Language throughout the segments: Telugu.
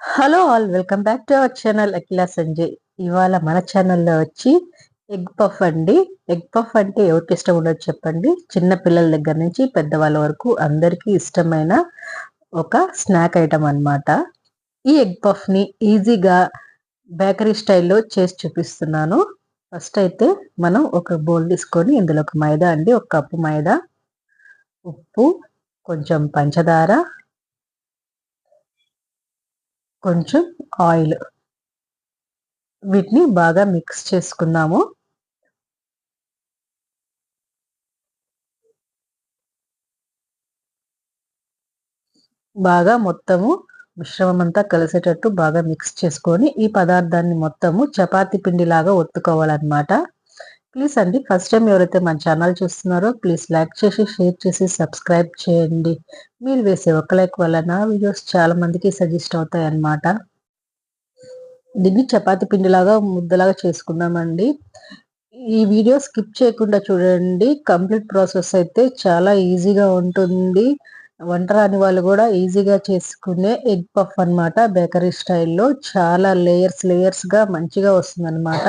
Hello all welcome back to our channel Akhila Sanjay ఇవాళ మన ఛానల్లో వచ్చి ఎగ్ పఫ్ అండి. ఎగ్ పఫ్ అంటే ఎవరికి ఇష్టం ఉండదు చెప్పండి. చిన్న పిల్లల దగ్గర నుంచి పెద్దవాళ్ళ వరకు అందరికీ ఇష్టమైన ఒక స్నాక్ ఐటమ్ అన్నమాట. ఈ ఎగ్ పఫ్ని ఈజీగా బేకరీ స్టైల్లో చేసి చూపిస్తున్నాను. ఫస్ట్ అయితే మనం ఒక బౌల్ తీసుకొని ఇందులో ఒక మైదా అండి. ఒక కప్పు మైదా ఉప్పు కొంచెం పంచదార కొంచెం ఆయిల్. వీటిని బాగా మిక్స్ చేసుకుందాము బాగా మొత్తము మిశ్రమం అంతా కలిసేటట్టు బాగా మిక్స్ చేసుకొని ఈ పదార్థాన్ని మొత్తము చపాతి పిండిలాగా ఒత్తుకోవాలన్నమాట. ప్లీజ్ అండి ఫస్ట్ టైం ఎవరైతే మన ఛానల్ చూస్తున్నారో ప్లీజ్ లైక్ చేసి షేర్ చేసి సబ్స్క్రైబ్ చేయండి. మీరు వేసే ఒక లైక్ వలన వీడియోస్ చాలా మందికి సజెస్ట్ అవుతాయి అన్నమాట దీన్ని చపాతి పిండిలాగా ముద్దలాగా చేసుకుందామండి. ఈ వీడియో స్కిప్ చేయకుండా చూడండి. కంప్లీట్ ప్రాసెస్ అయితే చాలా ఈజీగా ఉంటుంది. వంట రాని వాళ్ళు కూడా ఈజీగా చేసుకునే ఎగ్ పఫ్ అనమాట బేకరీ స్టైల్లో. చాలా లేయర్స్ లేయర్స్గా మంచిగా వస్తుంది అనమాట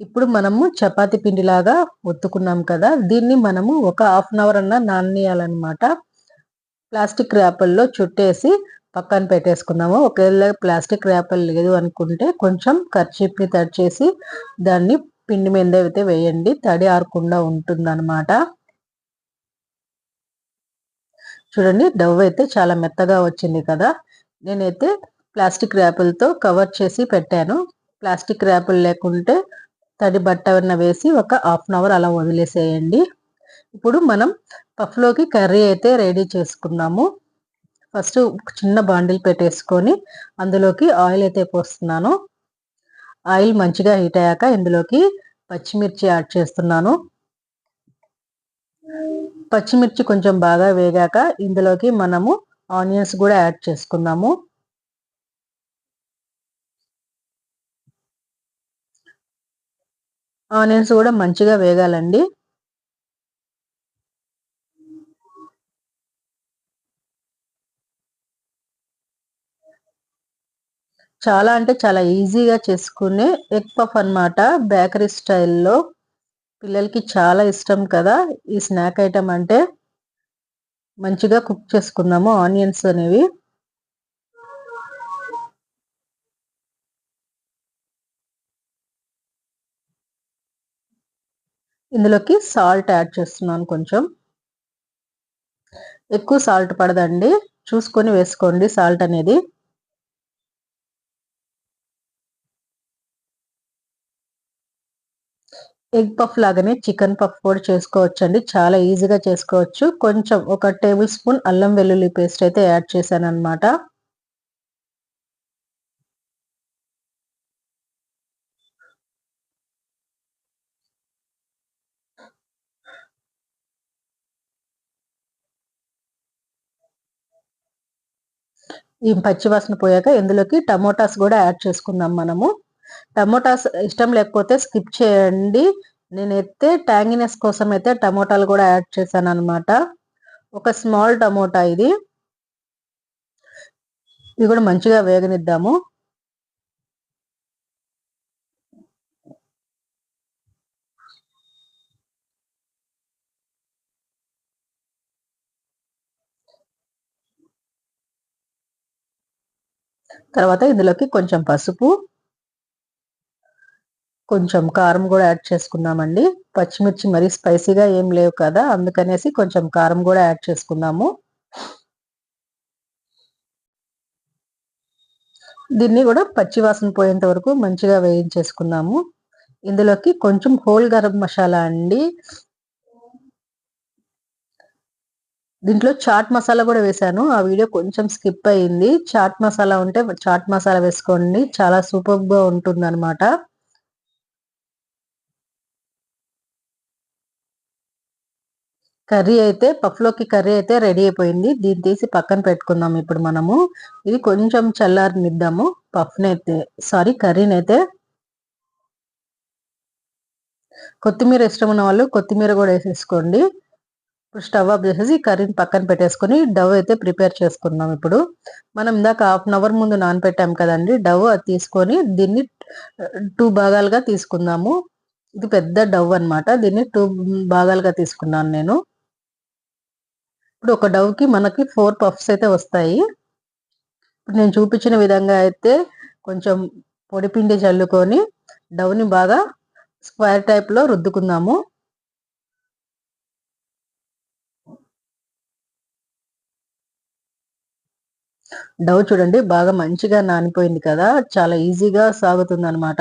ఇప్పుడు మనము చపాతి పిండిలాగా ఒత్తుకున్నాం కదా దీన్ని మనము ఒక హాఫ్ అన్ అవర్ అన్న నాననీయాలన్నమాట. ప్లాస్టిక్ ర్యాపల్లో చుట్టేసి పక్కన పెట్టేసుకున్నాము. ఒకవేళ ప్లాస్టిక్ ర్యాపల్ లేదు అనుకుంటే కొంచెం కర్చీప్ని తడి చేసి దాన్ని పిండి మీద అయితే వేయండి. తడి ఆరకుండా ఉంటుందన్నమాట. చూడండి డవ్ అయితే చాలా మెత్తగా వచ్చింది కదా. నేనైతే ప్లాస్టిక్ ర్యాపులతో కవర్ చేసి పెట్టాను. ప్లాస్టిక్ ర్యాపులు లేకుంటే తడి బట్ట వేసి ఒక హాఫ్ అన్ అవర్ అలా వదిలేసేయండి. ఇప్పుడు మనం పఫ్లోకి కర్రీ అయితే రెడీ చేసుకున్నాము. ఫస్ట్ చిన్న బాండిల్ పెట్టేసుకొని అందులోకి ఆయిల్ అయితే పోస్తున్నాను. ఆయిల్ మంచిగా హీట్ అయ్యాక ఇందులోకి పచ్చిమిర్చి యాడ్ చేస్తున్నాను. పచ్చిమిర్చి కొంచెం బాగా వేగాక ఇందులోకి మనము ఆనియన్స్ కూడా యాడ్ చేసుకున్నాము. ఆనియన్స్ కూడా మంచిగా వేగాలండి. చాలా అంటే చాలా ఈజీగా చేసుకునే ఎగ్ పఫ్ అనమాట బేకరీ స్టైల్లో. పిల్లలకి చాలా ఇష్టం కదా ఈ స్నాక్ ఐటమ్ అంటే. మంచిగా కుక్ చేసుకుందాము ఆనియన్స్ అనేవి. ఇందులోకి సాల్ట్ యాడ్ చేస్తున్నాను కొంచెం. ఎక్కువ సాల్ట్ పడదండి. చూసుకొని వేసుకోండి సాల్ట్ అనేది. ఎగ్ పఫ్ లాగానే చికెన్ పఫ్ కూడా చేసుకోవచ్చు అండి చాలా ఈజీగా చేసుకోవచ్చు. కొంచెం ఒక టేబుల్ స్పూన్ అల్లం వెల్లుల్లి పేస్ట్ అయితే యాడ్ చేశాను అనమాట ఈ పచ్చివాసన పోయాక ఇందులోకి టమోటాస్ కూడా యాడ్ చేసుకుందాం మనము. టమోటాస్ ఇష్టం లేకపోతే స్కిప్ చేయండి. నేనైతే ట్యాంగినెస్ కోసం అయితే టమోటాలు కూడా యాడ్ చేశాను అనమాట ఒక స్మాల్ టమోటా ఇది. ఇది కూడా మంచిగా వేగనిద్దాము. తర్వాత ఇందులోకి కొంచెం పసుపు కొంచెం కారం కూడా యాడ్ చేసుకుందామండి. పచ్చిమిర్చి మరీ స్పైసీగా ఏం లేవు కదా అందుకనేసి కొంచెం కారం కూడా యాడ్ చేసుకుందాము. దీన్ని కూడా పచ్చివాసన పోయేంత వరకు మంచిగా వేయించేసుకున్నాము ఇందులోకి కొంచెం హోల్ గరం మసాలా అండి దీంట్లో చాట్ మసాలా కూడా వేసాను ఆ వీడియో కొంచెం స్కిప్ అయింది. చాట్ మసాలా ఉంటే చాట్ మసాలా వేసుకోండి. చాలా సూపర్గా ఉంటుంది అనమాట కర్రీ అయితే పఫ్లోకి కర్రీ అయితే రెడీ అయిపోయింది. దీన్ని తీసి పక్కన పెట్టుకుందాం ఇప్పుడు మనము. ఇది కొంచెం చల్లారనిద్దాము. పఫ్ని అయితే సారీ కర్రీని అయితే కొత్తిమీర ఇష్టం ఉన్న వాళ్ళు కొత్తిమీర కూడా వేసేసుకోండి. ఇప్పుడు స్టవ్ ఆఫ్ చేసేసి కర్రీని పక్కన పెట్టేసుకొని డవ్ అయితే ప్రిపేర్ చేసుకుందాం ఇప్పుడు. మనం ఇందాక హాఫ్ అన్ అవర్ ముందు నానపెట్టాం కదండి డవ్ అది తీసుకొని దీన్ని టూ భాగాలుగా తీసుకుందాము. ఇది పెద్ద డవ్ అనమాట దీన్ని టూ భాగాలుగా తీసుకున్నాను నేను. ఇప్పుడు ఒక డవ్కి మనకి ఫోర్ పఫ్స్ అయితే వస్తాయి. ఇప్పుడు నేను చూపించిన విధంగా అయితే కొంచెం పొడిపిండి చల్లుకొని డవ్ని బాగా స్క్వేర్ టైప్లో రుద్దుకుందాము. డౌ చూడండి బాగా మంచిగా నానిపోయింది కదా చాలా ఈజీగా సాగుతుంది అనమాట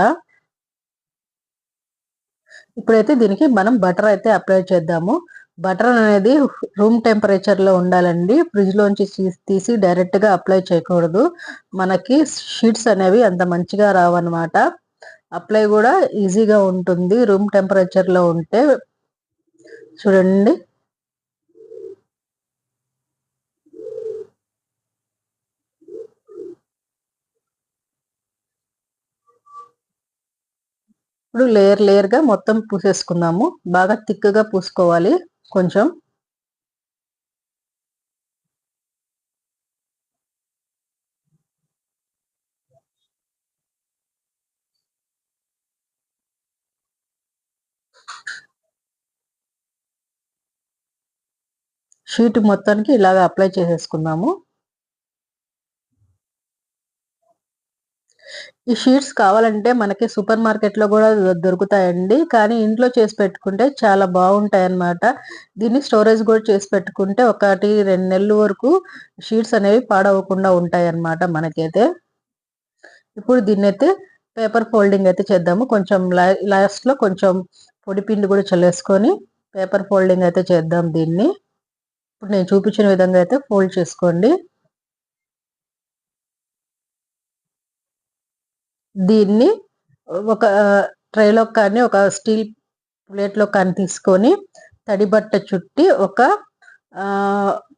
ఇప్పుడైతే దీనికి మనం బటర్ అయితే అప్లై చేద్దాము. బటర్ అనేది రూమ్ టెంపరేచర్లో ఉండాలండి. ఫ్రిడ్జ్లోంచి తీసి డైరెక్ట్గా అప్లై చేయకూడదు. మనకి షీట్స్ అనేవి అంత మంచిగా రావన్నమాట. అప్లై కూడా ఈజీగా ఉంటుంది రూమ్ టెంపరేచర్లో ఉంటే. చూడండి. ఇప్పుడు లేయర్ లేయర్గా మొత్తం పూసేసుకుందాము. బాగా థిక్గా పూసుకోవాలి కొంచెం. షీట్ మొత్తానికి ఇలాగ అప్లై చేసేసుకుందాము. ఈ షీట్స్ కావాలంటే మనకి సూపర్ మార్కెట్లో కూడా దొరుకుతాయండి. కానీ ఇంట్లో చేసి పెట్టుకుంటే చాలా బాగుంటాయి అన్నమాట దీన్ని స్టోరేజ్ కూడా చేసి పెట్టుకుంటే ఒకటి రెండు నెలల వరకు షీట్స్ అనేవి పాడవకుండా ఉంటాయి అన్నమాట మనకైతే. ఇప్పుడు దీన్ని అయితే పేపర్ ఫోల్డింగ్ అయితే చేద్దాము. కొంచెం లాస్ట్లో కొంచెం పొడి పిండి కూడా చల్లేసుకొని పేపర్ ఫోల్డింగ్ అయితే చేద్దాం దీన్ని. ఇప్పుడు నేను చూపించిన విధంగా అయితే ఫోల్డ్ చేసుకోండి. దీన్ని ఒక ట్రైలో కానీ ఒక స్టీల్ ప్లేట్లో కానీ తీసుకొని తడి బట్ట చుట్టి ఒక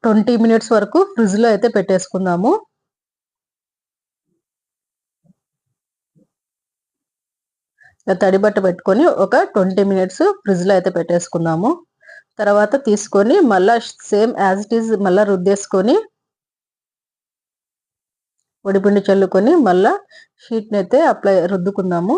ట్వంటీ మినిట్స్ వరకు ఫ్రిడ్జ్లో అయితే పెట్టేసుకుందాము. తడి బట్ట పెట్టుకొని ఒక ట్వంటీ మినిట్స్ ఫ్రిడ్జ్లో అయితే పెట్టేసుకుందాము. తర్వాత తీసుకొని మళ్ళా సేమ్ యాజ్ ఇట్ ఈజ్ మళ్ళీ రుద్దేసుకొని వడిపిండి చల్లుకొని మళ్ళా షీట్ని అయితే అప్లై రుద్దుకుందాము.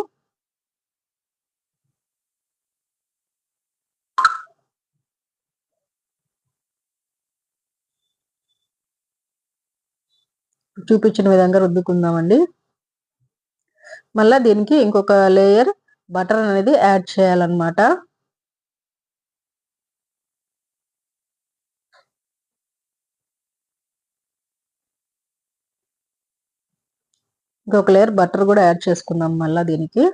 చూపించిన విధంగా రుద్దుకుందామండి. మళ్ళా దీనికి ఇంకొక లేయర్ బటర్ అనేది యాడ్ చేయాలన్నమాట. ఇంకొక లేయర్ బటర్ కూడా యాడ్ చేసుకుందాం మళ్ళీ దీనికి.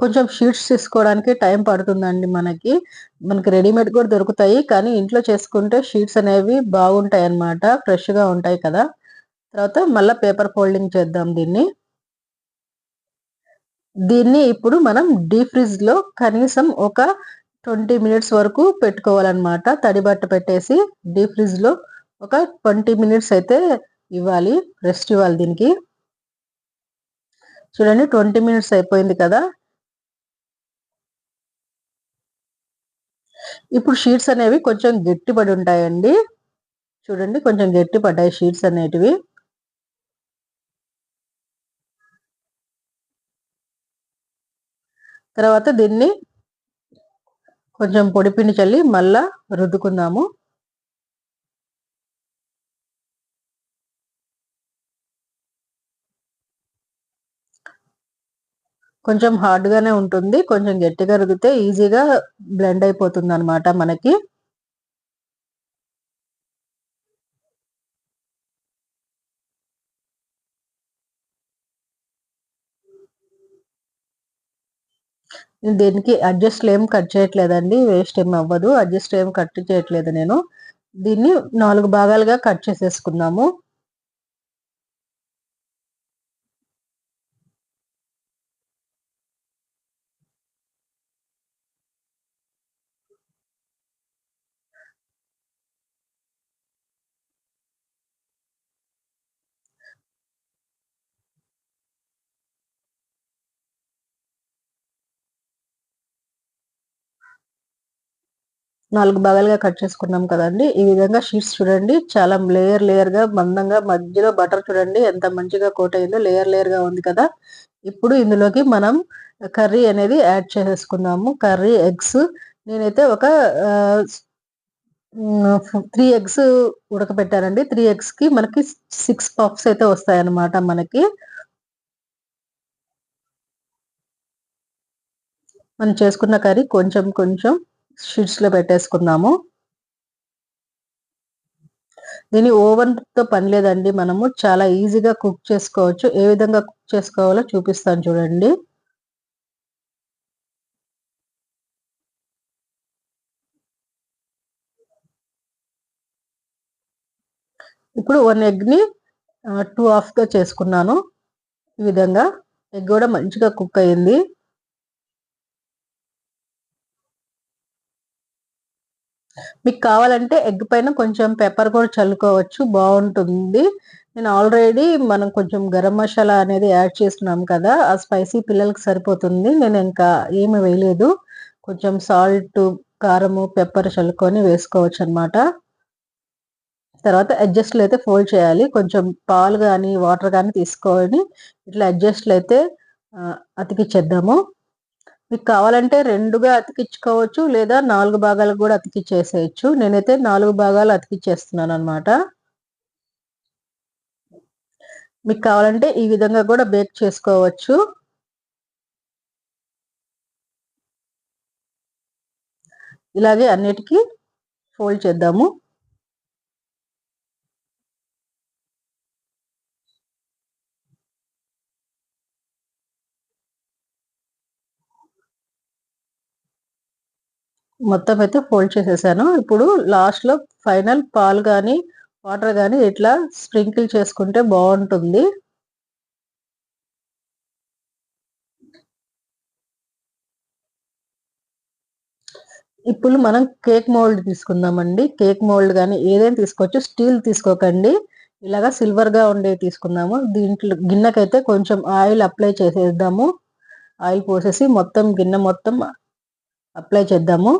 కొంచెం షీట్స్ తీసుకోవడానికి టైం పడుతుందండి మనకి. మనకి రెడీమేడ్ కూడా దొరుకుతాయి కానీ ఇంట్లో చేసుకుంటే షీట్స్ అనేవి బాగుంటాయి అన్నమాట ఫ్రెష్గా ఉంటాయి కదా. తర్వాత మళ్ళీ పేపర్ ఫోల్డింగ్ చేద్దాం దీన్ని. దీన్ని ఇప్పుడు మనం డీప్ ఫ్రిడ్జ్లో కనీసం ఒక ట్వంటీ మినిట్స్ వరకు పెట్టుకోవాలన్నమాట. తడి బట్ట పెట్టేసి డీప్ ఫ్రిడ్జ్లో ఒక ట్వంటీ మినిట్స్ అయితే ఇవ్వాలి రెస్ట్ ఇవ్వాలి దీనికి. చూడండి ట్వంటీ మినిట్స్ అయిపోయింది కదా. ఇప్పుడు షీట్స్ అనేవి కొంచెం గట్టి పడి ఉంటాయండి. చూడండి కొంచెం గట్టి పడ్డాయి షీట్స్ అనేటివి. తర్వాత దీన్ని కొంచెం పొడిపిండి చల్లి మళ్ళా రుద్దుకుందాము. కొంచెం హార్డ్గానే ఉంటుంది. కొంచెం గట్టిగా రుద్దితే ఈజీగా బ్లెండ్ అయిపోతుంది అనమాట మనకి. దీనికి అడ్జస్ట్ ఏం కట్ చేయట్లేదండి వేస్ట్ ఏం అవ్వదు అడ్జస్ట్ ఏం కట్ చేయట్లేదు నేను. దీన్ని నాలుగు భాగాలుగా కట్ చేసేసుకున్నాము. నాలుగు భాగాలుగా కట్ చేసుకున్నాం కదండి. ఈ విధంగా షీట్స్ చూడండి. చాలా లేయర్ లేయర్గా మందంగా మధ్యలో బటర్ చూడండి. ఎంత మంచిగా కోట్ అయిందో లేయర్ లేయర్గా ఉంది కదా. ఇప్పుడు ఇందులోకి మనం కర్రీ అనేది యాడ్ చేసేసుకుందాము. Curry eggs. నేనైతే ఒక త్రీ ఎగ్స్ ఉడకబెట్టానండి. త్రీ ఎగ్స్కి మనకి సిక్స్ పఫ్స్ అయితే వస్తాయి అన్నమాట మనకి. మనం చేసుకున్న కర్రీ కొంచెం కొంచెం షీట్స్లో పెట్టేసుకున్నాము పెట్టేసుకుందాము. దీని ఓవెన్తో పని లేదండి మనము. చాలా ఈజీగా కుక్ చేసుకోవచ్చు. ఏ విధంగా కుక్ చేసుకోవాలో చూపిస్తాను చూడండి. ఇప్పుడు వన్ ఎగ్ని టూ ఆఫ్గా చేసుకున్నాను. ఈ విధంగా ఎగ్ కూడా మంచిగా కుక్ అయింది. మీకు కావాలంటే ఎగ్ పైన కొంచెం పెప్పర్ కూడా చల్లుకోవచ్చు బాగుంటుంది. నేను ఆల్రెడీ మనం కొంచెం గరం మసాలా అనేది యాడ్ చేస్తున్నాం కదా ఆ స్పైసీ పిల్లలకి సరిపోతుంది. నేను ఇంకా ఏమి వేయలేదు. కొంచెం సాల్ట్ కారము పెప్పర్ చల్లుకొని వేసుకోవచ్చు అనమాట తర్వాత అడ్జస్ట్లు అయితే ఫోల్డ్ చేయాలి. కొంచెం పాలు కానీ వాటర్ కానీ తీసుకొని ఇట్లా అడ్జస్ట్లు అయితే అతికిచ్చేద్దాము. మీకు కావాలంటే రెండుగా అతికించుకోవచ్చు లేదా నాలుగు భాగాలకు కూడా అతికిచ్చేసేయచ్చు నేనైతే నాలుగు భాగాలు అతికిచ్చేస్తున్నాను అనమాట మీకు కావాలంటే ఈ విధంగా కూడా బేక్ చేసుకోవచ్చు. ఇలాగే అన్నిటికీ ఫోల్డ్ చేద్దాము. మొత్తం అయితే ఫోల్డ్ చేసేసాను. ఇప్పుడు లాస్ట్లో ఫైనల్ పాలు కానీ వాటర్ కానీ ఇట్లా స్ప్రింకిల్ చేసుకుంటే బాగుంటుంది? ఇప్పుడు మనం కేక్ మోల్డ్ తీసుకుందామండి. కేక్ మోల్డ్ కానీ ఏదైనా తీసుకోవచ్చు. స్టీల్ తీసుకోకండి. ఇలాగా సిల్వర్గా ఉండే తీసుకుందాము. దీంట్లో గిన్నెకైతే కొంచెం ఆయిల్ అప్లై చేసేద్దాము. ఆయిల్ పోసేసి మొత్తం గిన్నె మొత్తం అప్లై చేద్దాము.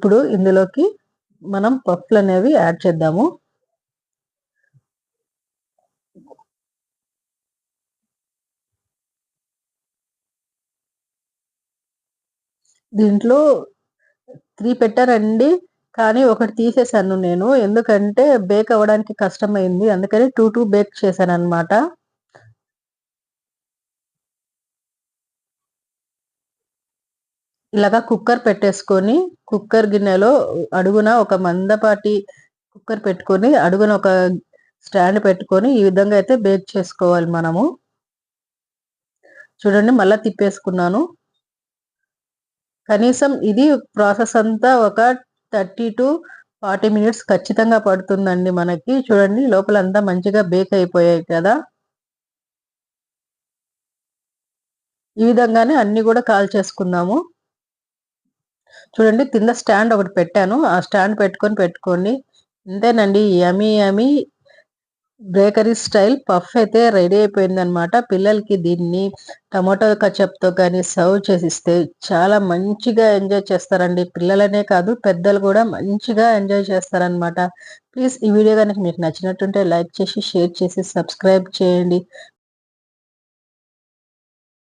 ఇప్పుడు ఇందులోకి మనం పప్పులు అనేవి యాడ్ చేద్దాము. దీంట్లో త్రీ పెట్టారండి కానీ ఒకటి తీసేసాను నేను. ఎందుకంటే బేక్ అవ్వడానికి కష్టమైంది. అందుకని టూ టూ బేక్ చేశాను అనమాట ఇలాగా కుక్కర్ పెట్టేసుకొని కుక్కర్ గిన్నెలో అడుగున ఒక మందపాటి కుక్కర్ పెట్టుకొని అడుగున ఒక స్టాండ్ పెట్టుకొని ఈ విధంగా అయితే బేక్ చేసుకోవాలి మనము. చూడండి మళ్ళీ తిప్పేసుకున్నాను. కనీసం ఇది ప్రాసెస్ అంతా ఒక థర్టీ టు ఫార్టీ మినిట్స్ ఖచ్చితంగా పడుతుందండి మనకి. చూడండి లోపల అంతా మంచిగా బేక్ అయిపోయాయి కదా. ఈ విధంగానే అన్ని కూడా కాల్ చేసుకుందాము చూడండి కింద స్టాండ్ ఒకటి పెట్టాను. ఆ స్టాండ్ పెట్టుకొని పెట్టుకోండి అంతేనండి yummy yummy bakery style puff అయితే రెడీ అయిపోయింది అనమాట పిల్లలకి దీన్ని టమాటో కచప్తో కానీ సర్వ్ చేసిస్తే చాలా మంచిగా ఎంజాయ్ చేస్తారండి. పిల్లలనే కాదు పెద్దలు కూడా మంచిగా ఎంజాయ్ చేస్తారనమాట ప్లీజ్ ఈ వీడియో కనుక మీకు నచ్చినట్టుంటే లైక్ చేసి షేర్ చేసి సబ్స్క్రైబ్ చేయండి.